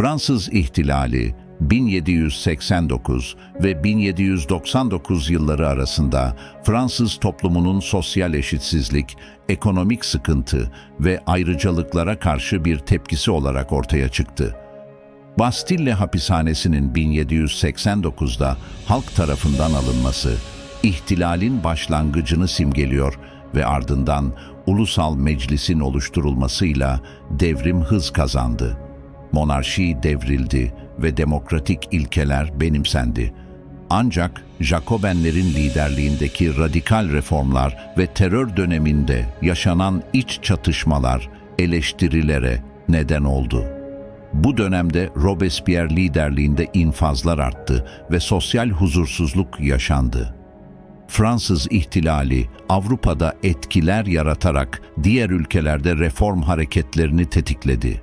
Fransız ihtilali 1789 ve 1799 yılları arasında Fransız toplumunun sosyal eşitsizlik, ekonomik sıkıntı ve ayrıcalıklara karşı bir tepkisi olarak ortaya çıktı. Bastille hapishanesinin 1789'da halk tarafından alınması, ihtilalin başlangıcını simgeliyor ve ardından ulusal meclisin oluşturulmasıyla devrim hız kazandı. Monarşi devrildi ve demokratik ilkeler benimsendi. Ancak Jacobenlerin liderliğindeki radikal reformlar ve terör döneminde yaşanan iç çatışmalar eleştirilere neden oldu. Bu dönemde Robespierre liderliğinde infazlar arttı ve sosyal huzursuzluk yaşandı. Fransız ihtilali Avrupa'da etkiler yaratarak diğer ülkelerde reform hareketlerini tetikledi.